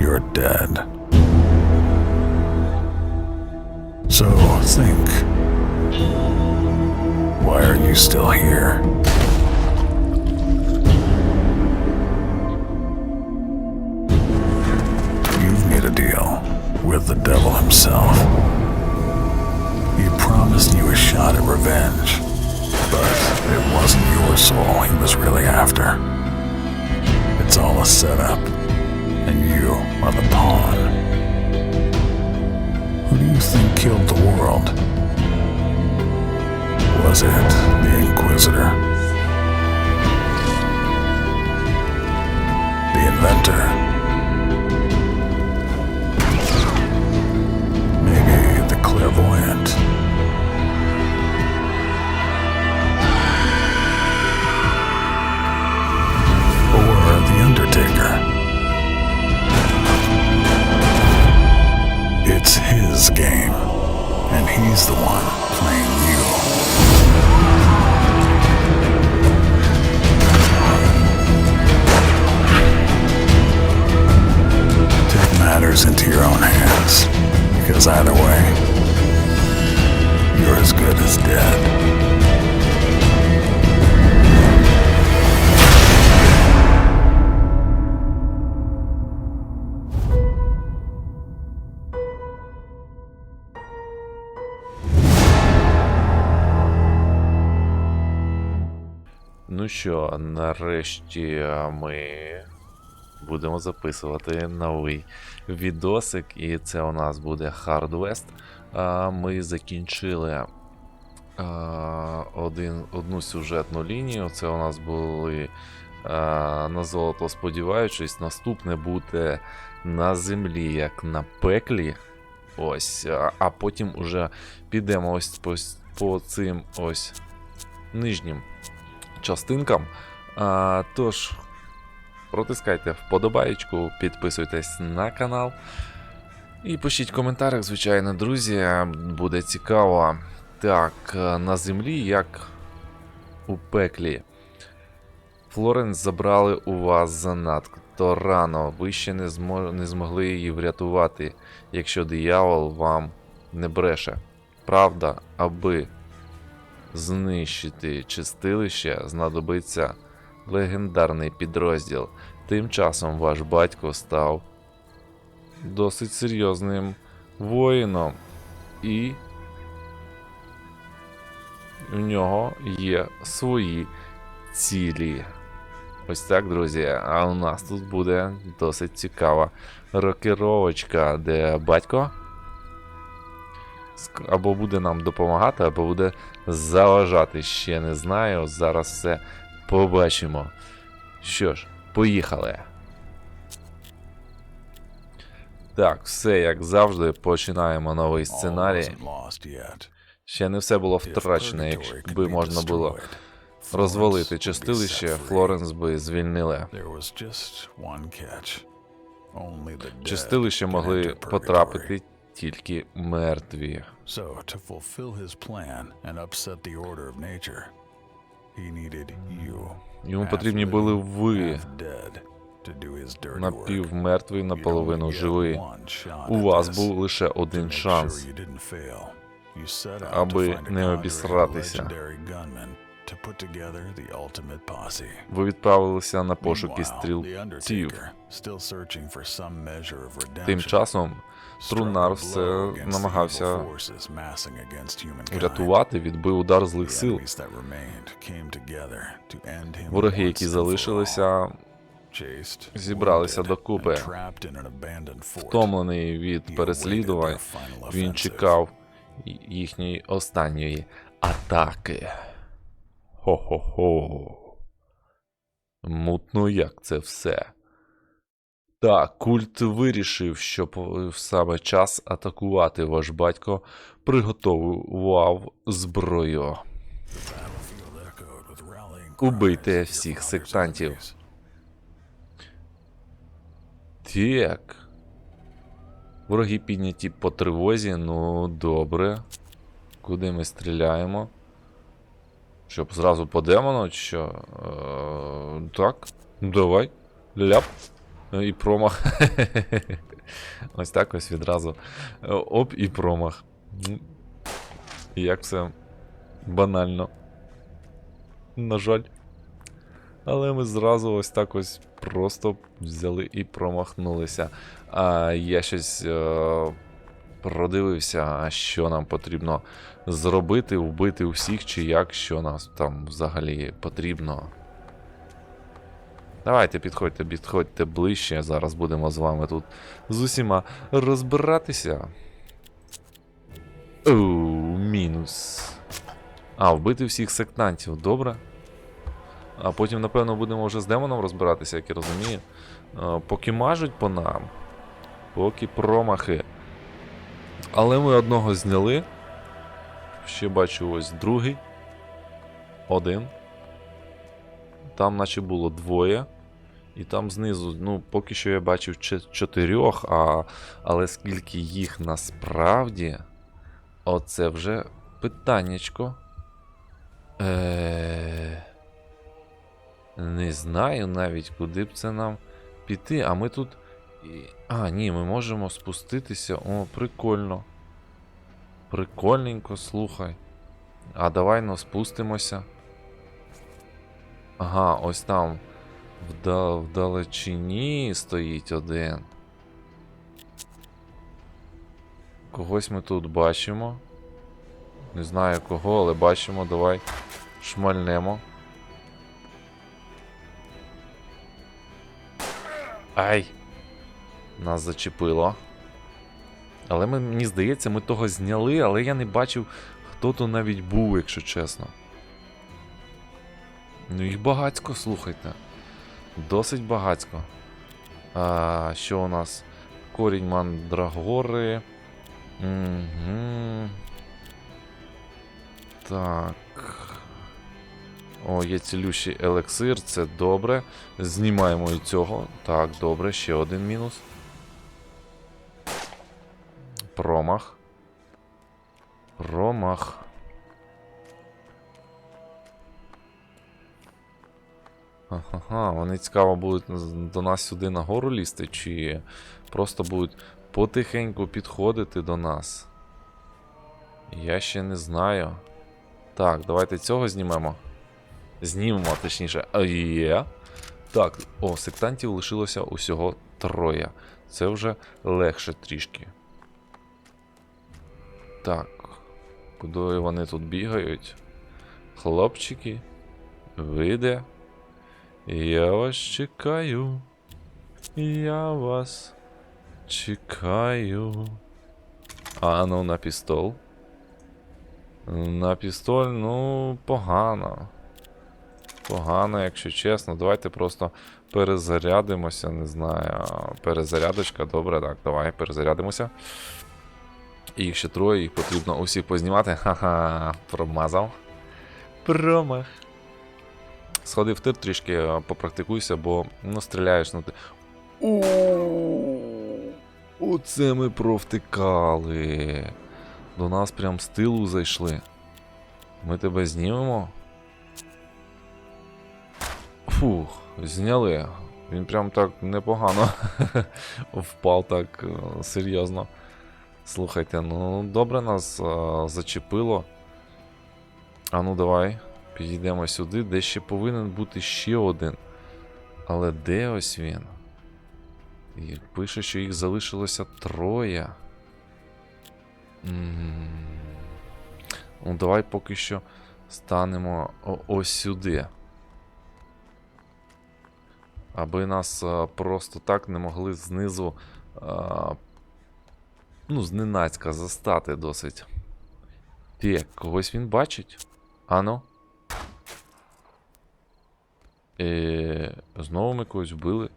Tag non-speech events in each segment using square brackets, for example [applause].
you're dead. So think. Why are you still here? You've made a deal with the devil himself. He promised you a shot at revenge, but it wasn't your soul he was really after. It's all a setup, and you are the pawn. Who do you think killed the world? Was it the Inquisitor? The inventor? Maybe the clairvoyant? Що, нарешті ми будемо записувати новий відосик, і це у нас буде Hard West. Ми закінчили один, одну сюжетну лінію. Це у нас були на золото сподіваючись, наступне буде на землі, як на пеклі. Ось, а, а потім уже підемо ось по, по цим ось нижнім частинкам. А, тож, протискайте вподобаєчку, підписуйтесь на канал. І пишіть в коментарях, звичайно, друзі, буде цікаво. Так, е, на землі, як у пеклі. Флоренс забрали у вас занадто рано. Ви ще не, змо... не змогли її врятувати, якщо диявол вам не бреше. Правда, аби знищити чистилище знадобиться легендарний підрозділ. Тим часом ваш батько став досить серйозним воїном, і у нього є свої цілі. Ось так, друзі. А у нас тут буде досить цікава рокировочка, де батько або буде нам допомагати, або буде заважати. Ще не знаю. Зараз все побачимо. Що ж, поїхали. Так, все як завжди, починаємо новий сценарій. Ще не все було If втрачене, Purgatory якщо could би be можна було розвалити чистилище. Флоренс би звільнили. Чистилище могли потрапити тільки мертві. So, to fulfill his plan and upset the order of nature, he needed you. Йому потрібні були ви, напівмертвий, наполовину живий. У вас був лише один шанс. аби не обісратися. Ви відправилися на пошуки redemption, Тим часом Трунар все намагався врятувати, відбив удар злих сил. Вороги, які залишилися, зібралися докупи. втомлений від переслідувань, він чекав їхньої останньої атаки. Хо-хо-хо. Мутно як це все. Так, культ вирішив, що по- саме час атакувати ваш батько приготовував зброю. Убийте всіх сектантів. Так. Вороги підняті по тривозі, ну добре. Куди ми стріляємо? Щоб зразу по демону, що? Е, так. Давай. Ляп. Е, І промах. [laughs] Ось так ось відразу. Е, Оп, і промах. Як все банально. На жаль. Але ми зразу ось так ось просто взяли і промахнулися. А я щось е, продивився, що нам потрібно зробити, вбити усіх, чи як, що нам там взагалі потрібно. Давайте підходьте, підходьте ближче. Зараз будемо з вами тут з усіма розбиратися. Оу, мінус. А, вбити всіх сектантів, добре. А потім, напевно, будемо вже з демоном розбиратися, як я розумію. Е, Поки мажуть по нам. Поки промахи. Але ми одного зняли. Ще бачу ось другий. Один. Там, наче було двоє. І там знизу, ну, поки що я бачив чотирьох, а... але скільки їх насправді. Оце вже питаннячко. Е... Не знаю навіть, куди б це нам піти, а ми тут. А, ні, ми можемо спуститися. О, прикольно. Прикольненько, слухай. А давай ну спустимося. Ага, ось там вда... вдалечині стоїть один. Когось ми тут бачимо. Не знаю кого, але бачимо, давай шмальнемо. Ай! Нас зачепило. Але мені здається, ми того зняли, але я не бачив, хто то навіть був, якщо чесно. Ну, їх багацько, слухайте. Досить багацько. А, що у нас? Корінь мандрагори. Угу. Так. О, є цілющий елексир, це добре. Знімаємо і цього. Так, добре, ще один мінус. Промах. Промах. Ага, вони цікаво будуть до нас сюди нагору лізти, чи просто будуть потихеньку підходити до нас. Я ще не знаю. Так, давайте цього знімемо. Знімемо, точніше. Є. Так, о, сектантів лишилося усього троє. Це вже легше трішки. Так. Куди вони тут бігають? Хлопчики, ви де? Я вас чекаю. Я вас чекаю. А ну на пістол. На пістоль, ну, погано. Погано, якщо чесно. Давайте просто перезарядимося, не знаю. Перезарядочка, добре, так, давай, перезарядимося. І їх ще троє, їх потрібно усіх познімати. Ха-ха, промазав. Промах. Сходи в тир трішки, попрактикуйся, бо ну стріляєш, ну ти. Оце ми провтикали. До нас прям з тилу зайшли. Ми тебе знімемо. Фух, зняли. Він прям так непогано [laughs] впав так е, серйозно. Слухайте, ну добре нас е, зачепило. А ну давай, підійдемо сюди, де ще повинен бути ще один. Але де ось він? І пише, що їх залишилося троє. Ну, давай поки що станемо ось сюди. Аби нас а, просто так не могли знизу. А, ну, зненацька застати досить. Ти, когось він бачить? Ану? Е, знову ми когось вбили.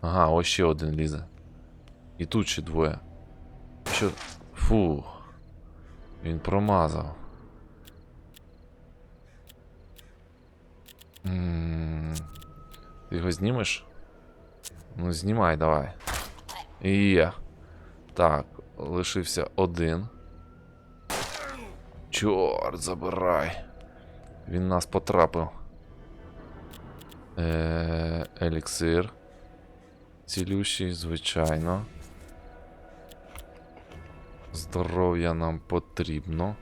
Ага, ось ще один лізе. І тут ще двоє. Що. Фу. Він промазав. М, Ти його знімеш? Ну, знімай, давай. Є. Так, лишився один. Чорт, забирай. Він нас потрапив. Е, еліксир. Цілющий, звичайно. Здоров'я нам потрібно.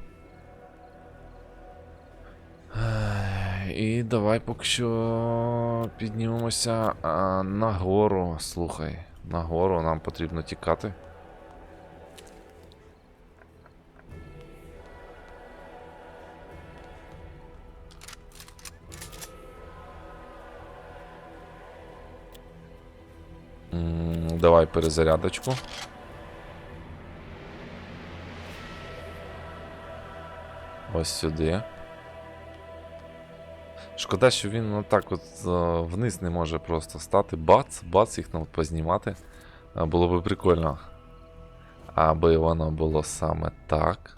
І давай поки що піднімемося а, нагору. Слухай, нагору нам потрібно тікати. Давай перезарядочку. Ось сюди. Шкода, що він отак от е, вниз не може просто стати. Бац, бац, їх нам познімати. Е, Було би прикольно. Аби воно було саме так.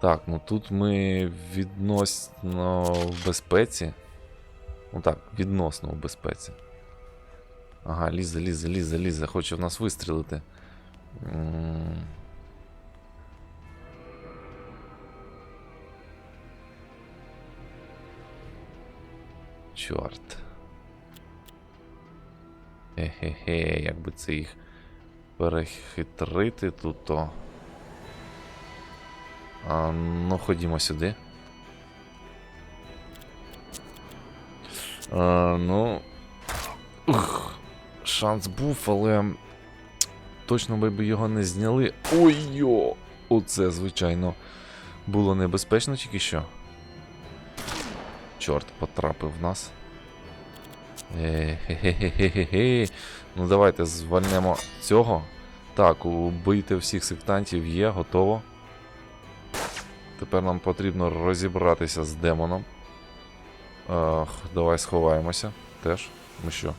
Так, ну тут ми відносно в безпеці. Ну так, відносно в безпеці. Ага, лізе, лізе, лізе, лізе, хоче в нас вистрілити. Чорт. Хе-хе-хе, як би це їх перехитрити тут то. А, ну, ходімо сюди. А, ну. Ух, шанс був, але. Точно ми б його не зняли. Ой-йо! Оце, звичайно, було небезпечно тільки що. Чорт, потрапив в нас. Е-хе-хе-хе-хе-хе. Ну давайте звальнемо цього. Так, убийте всіх сектантів є, готово. Тепер нам потрібно розібратися з демоном. Ах, давай сховаємося теж. Ми що?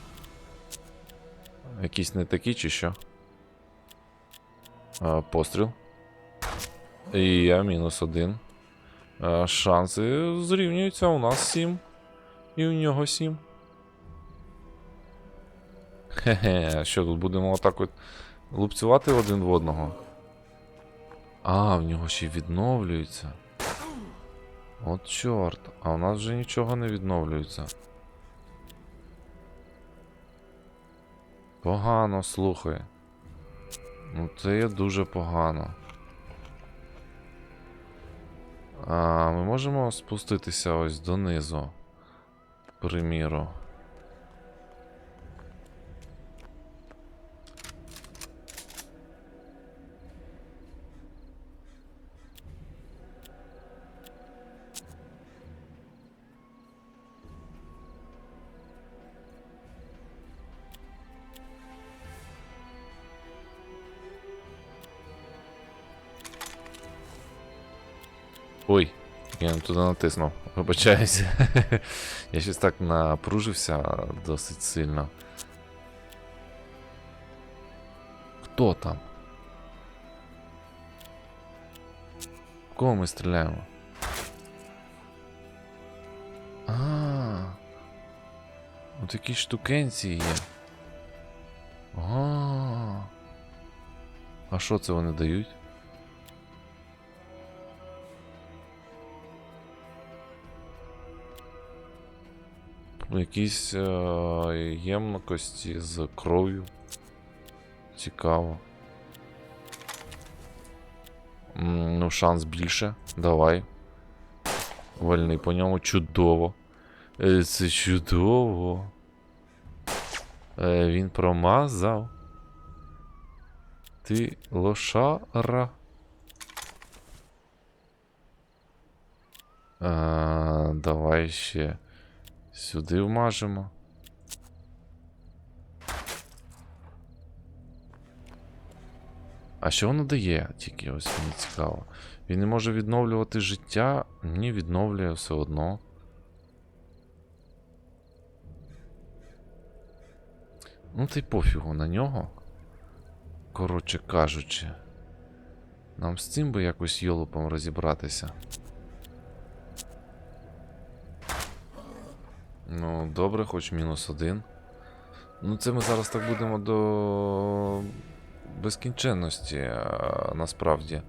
Якісь не такі чи що? А, постріл. І я мінус один. А, шанси зрівнюються. У нас 7. І у нього 7. Хе-хе, що тут будемо отак от лупцювати один в одного? А, в нього ще й відновлюється. От чорт, а у нас вже нічого не відновлюється. Погано, слухай. Ну це є дуже погано. А ми можемо спуститися ось донизу. Приміру. Я не туди натиснув. Вибачаюся. [laughs] я щось так напружився досить сильно. Хто там? В кого ми стріляємо? А. От такі штукенці є. А. А що це вони дають? Якісь е, ємкості з кров'ю. Цікаво. Ну, шанс більше. Давай. Вольний по ньому чудово. Е, Це чудово. Е, Він промазав. Ти лошара. А, давай ще. Сюди вмажемо. А що воно дає? Тільки ось мені цікаво. Він не може відновлювати життя, мені відновлює все одно. Ну, та й пофігу на нього. Коротше кажучи. Нам з цим би якось йолопом розібратися. Ну, добре, хоч мінус один. Ну, це ми зараз так будемо до безкінченності, насправді.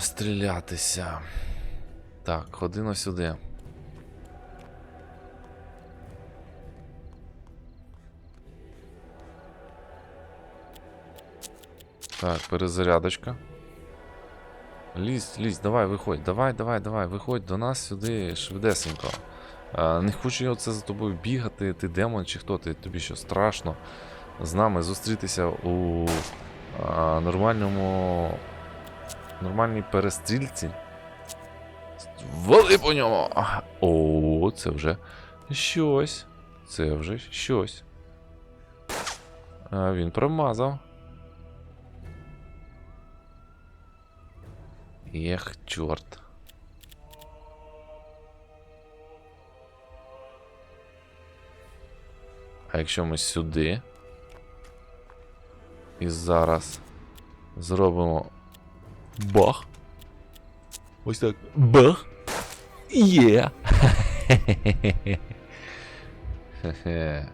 Стрілятися. Так, ходино сюди. Так, перезарядочка. Лізь, лізь, давай, виходь, давай, давай, давай, виходь до нас сюди швидесенько. А, не хочу я оце за тобою бігати, ти демон чи хто, ти тобі що страшно з нами зустрітися у а, нормальному. нормальній перестрільці. Вали по ньому! О, це вже щось. Це вже щось. А, він промазав. Ех, чорт. А якщо ми сюди. І зараз зробимо бах. Ось так. Бах. Є. Хе-хе.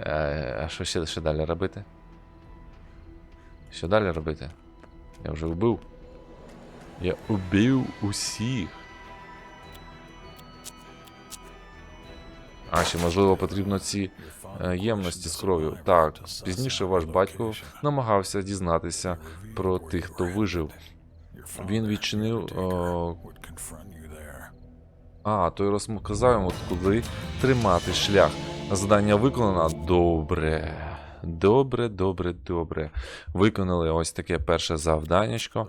А що ще, ще далі робити? Що далі робити? Я вже вбив. Я убив усіх. А, ще можливо потрібно ці е, ємності з кров'ю. Так, пізніше ваш батько намагався дізнатися про тих, хто вижив. Він відчинив. О, а, той розказав йому, куди тримати шлях. Завдання виконано. Добре. Добре, добре, добре. Виконали ось таке перше завданнячко.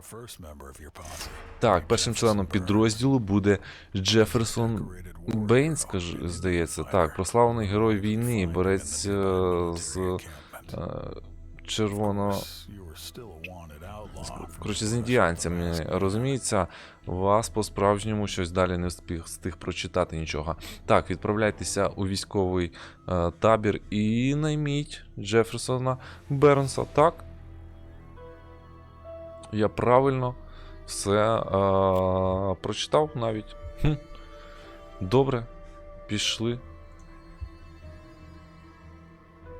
Так, першим членом підрозділу буде Джеферсон Бейн, скаж, здається. Так, прославлений герой війни, борець е, з е, червоно. Коротше, з індіанцями. Розуміється, вас по-справжньому щось далі не встиг, встиг прочитати нічого. Так, відправляйтеся у військовий е, табір і найміть Джеферсона Бернса, так? Я правильно все е, прочитав навіть. Хм. Добре, пішли.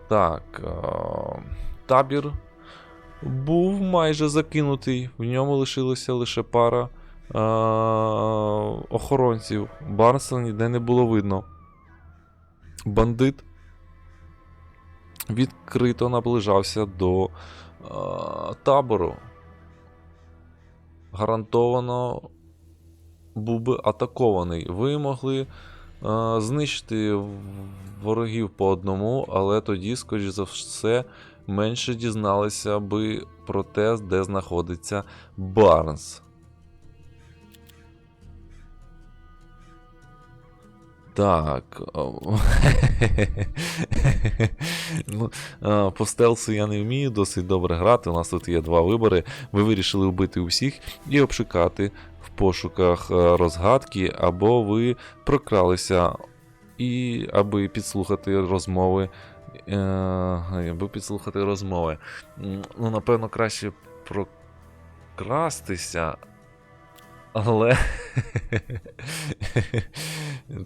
Так. Е, табір був майже закинутий. В ньому лишилося лише пара е, охоронців. Барнса ніде не було видно. Бандит відкрито наближався до е, табору. Гарантовано був би атакований. Ви могли знищити ворогів по одному, але тоді, скоріш за все, менше дізналися би про те, де знаходиться Барнс. Так. [laughs] ну, по стелсу я не вмію досить добре грати. У нас тут є два вибори. Ви вирішили вбити усіх і обшукати в пошуках е, розгадки, або ви прокралися і аби підслухати розмови. Е, Аби підслухати розмови. Ну, напевно, краще прокрастися. Але [laughs]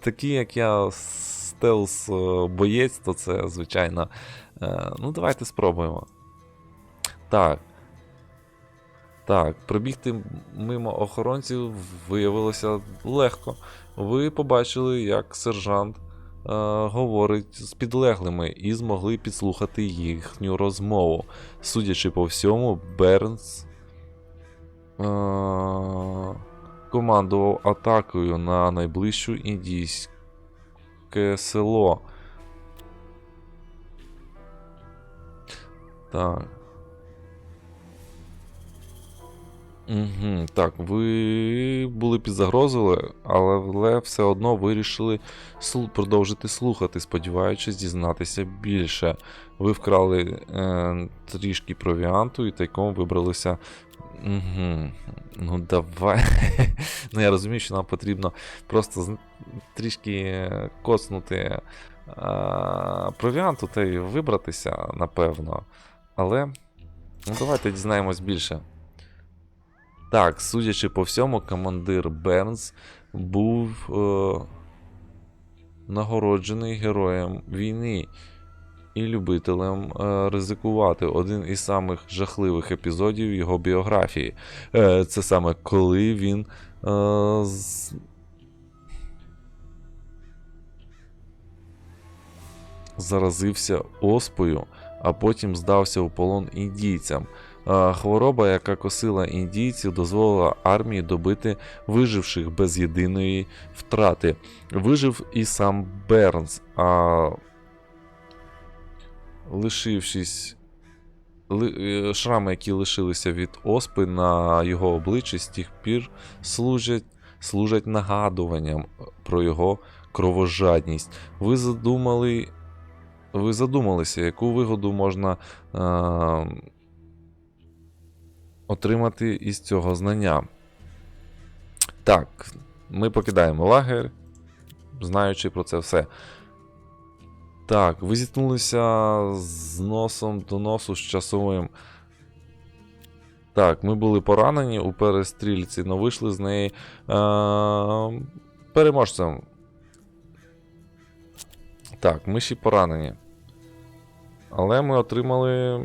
такі, як я, стелс е, боєць, то це, звичайно. е, Ну, давайте спробуємо. Так. Так, пробігти мимо охоронців виявилося легко. Ви побачили, як сержант е, говорить з підлеглими і змогли підслухати їхню розмову. Судячи по всьому, Бернс е, командував атакою на найближчу індійське село. Так. Угу, так, ви були під загрозою, але все одно вирішили продовжити слухати, сподіваючись дізнатися більше. Ви вкрали е, трішки провіанту і тайком вибралися. Угу. Ну, давай. [laughs] ну, я розумію, що нам потрібно просто трішки е, коцнути провіанту та й вибратися, напевно. Але ну, давайте дізнаємось більше. Так, судячи по всьому, командир Бернс був е, нагороджений героєм війни. і любителем е, ризикувати. Один із самих жахливих епізодів його біографії. Е, це саме коли він. Е, з... Заразився оспою, а потім здався у полон індійцям. Хвороба, яка косила індійців, дозволила армії добити виживших без єдиної втрати. Вижив і сам Бернс, а лишившись. е, Шрами, які лишилися від оспи на його обличчі, з тих пір служать, служать нагадуванням про його кровожадність. Ви задумали. Ви задумалися, яку вигоду можна е, отримати із цього знання. Так, ми покидаємо лагер, знаючи про це все. Так, ви зіткнулися з носом до носу з часовим. Так, ми були поранені у перестрільці, але вийшли з неї е- переможцем. Так, ми ще поранені. Але ми отримали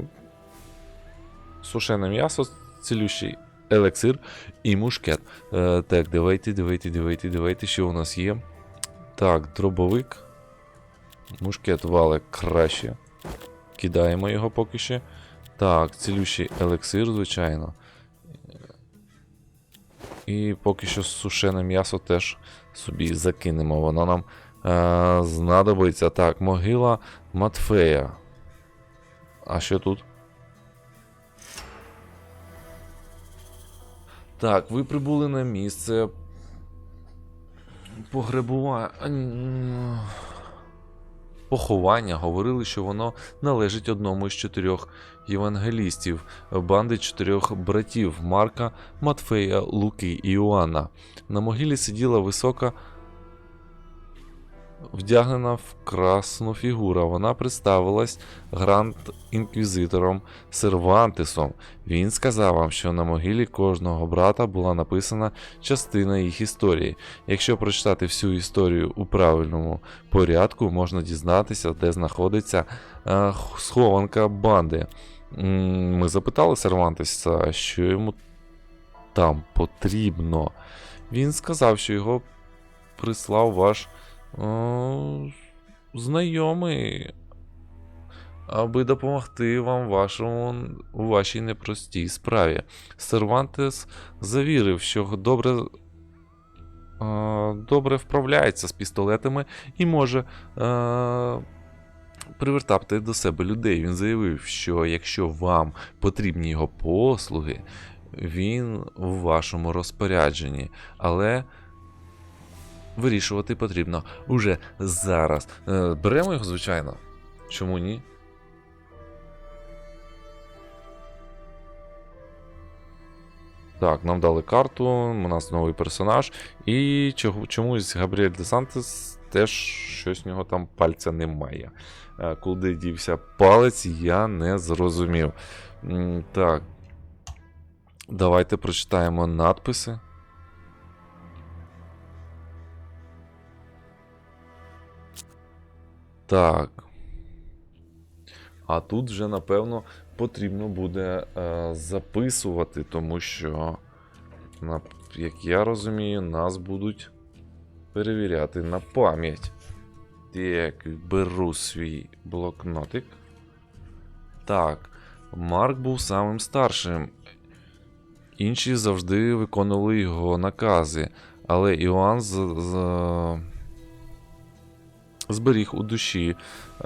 сушене м'ясо, цілющий елексир і мушкет. Е, так, давайте, давайте, давайте, давайте, що у нас є. Так, дробовик. Мушкет вале краще. Кидаємо його поки що. Так, цілющий елексир, звичайно. І поки що сушене м'ясо теж собі закинемо. Воно нам е, знадобиться. Так, могила Матфея. А що тут? Так, ви прибули на місце. Погребування. Поховання говорили, що воно належить одному із чотирьох євангелістів, банди чотирьох братів Марка, Матфея, Луки і Іоанна. На могилі сиділа висока, вдягнена в красну фігура. Вона представилась гранд інквізитором Сервантесом. Він сказав вам, що на могилі кожного брата була написана частина їх історії. Якщо прочитати всю історію у правильному порядку, можна дізнатися, де знаходиться е, схованка банди. Ми запитали Сервантеса, що йому там потрібно. Він сказав, що його прислав ваш знайомий, аби допомогти вам вашому, у вашій непростій справі. Сервантес завірив, що добре, е, добре вправляється з пістолетами і може е, привертати до себе людей. Він заявив, що якщо вам потрібні його послуги, він у вашому розпорядженні. Але вирішувати потрібно уже зараз. Е, беремо його, звичайно. Чому ні? Так, нам дали карту, у нас новий персонаж. І чомусь Габріель де Сантес теж щось в нього там пальця немає. Е, Куди дівся палець, я не зрозумів. Так. Давайте прочитаємо надписи. Так. А тут вже, напевно, потрібно буде е, записувати, тому що, як я розумію, нас будуть перевіряти на пам'ять. Так, беру свій блокнотик. Так, Марк був самим старшим. Інші завжди виконували його накази, але Іоанн з, з, зберіг у душі е,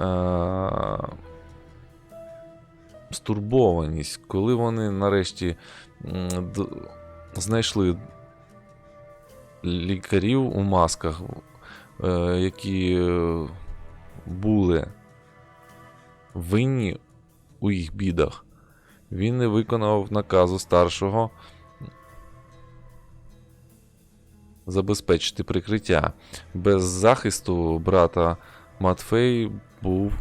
стурбованість, коли вони нарешті знайшли лікарів у масках, е, які були винні у їх бідах. Він не виконав наказу старшого забезпечити прикриття. Без захисту брата Матфей був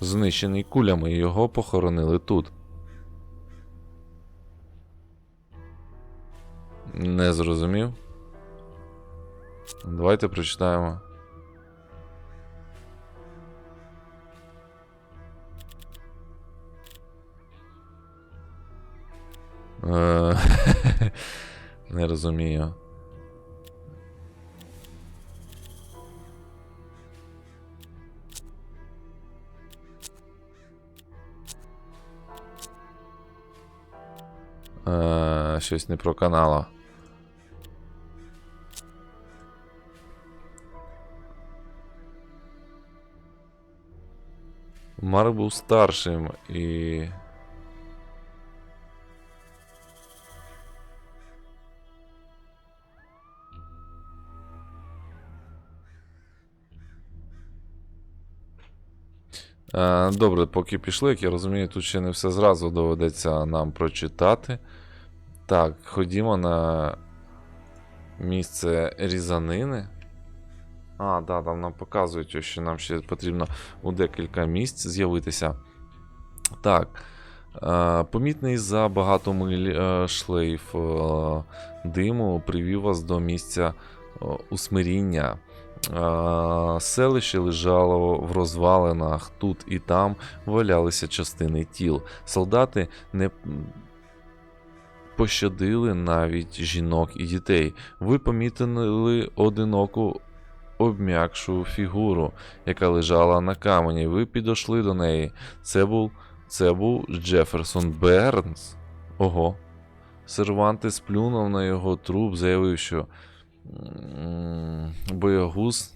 знищений кулями, і його похоронили тут. Не зрозумів. Давайте прочитаємо. Е, [laughs] Не розумію. Е, щось не про канала. Марк був старшим і. Добре, поки пішли, як я розумію, тут ще не все зразу доведеться нам прочитати. Так, ходімо на місце різанини. А, да, там нам показують, що нам ще потрібно у декілька місць з'явитися. Так. Е, помітний за багато миль е, шлейф е, диму привів вас до місця е, усмиріння. Селище лежало в розвалинах, тут і там валялися частини тіл. Солдати не пощадили навіть жінок і дітей. Ви помітили одиноку обм'якшу фігуру, яка лежала на камені. Ви підійшли до неї. Це був, це був Джеферсон Бернс. Ого. Сервантес сплюнув на його труп, заявив, що боягуз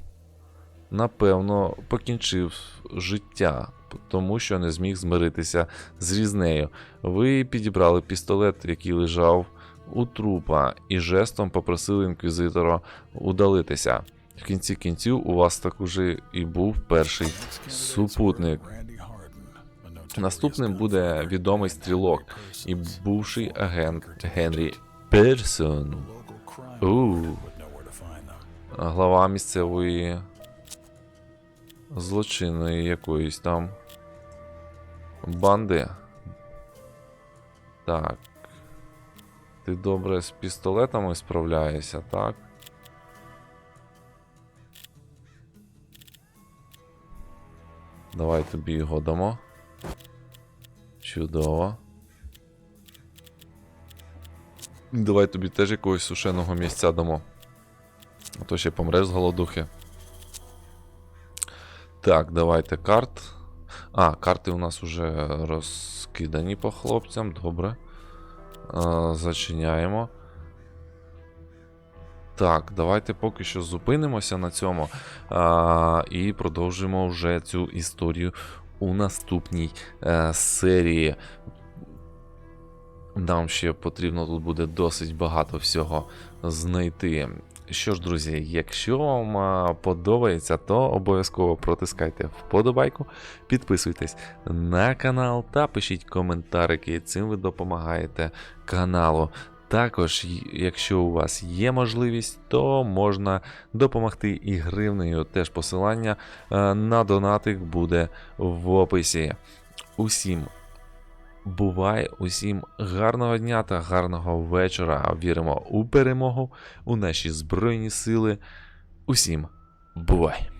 напевно покінчив життя, тому що не зміг змиритися з різнею. Ви підібрали пістолет, який лежав у трупа, і жестом попросили інквізитора удалитися. В кінці кінців у вас так уже і був перший супутник. Наступним буде відомий стрілок і бувший агент Генрі Персон, У. глава місцевої злочинної якоїсь там банди. Так. Ти добре з пістолетами справляєшся, так? Давай тобі його дамо. Чудово. Давай тобі теж якогось сушеного місця дамо. А то ще помреш з голодухи. Так, давайте карт. А, карти у нас вже розкидані по хлопцям. Добре. А, зачиняємо. Так, давайте поки що зупинимося на цьому а, і продовжимо вже цю історію у наступній е, серії. Нам ще потрібно тут буде досить багато всього знайти. Що ж, друзі, якщо вам подобається, то обов'язково протискайте вподобайку, підписуйтесь на канал та пишіть коментарики. Цим ви допомагаєте каналу. Також, якщо у вас є можливість, то можна допомогти і гривнею. Теж посилання е, на донатик буде в описі. Усім бувай, усім гарного дня та гарного вечора. Віримо у перемогу, у наші Збройні Сили. Усім бувай!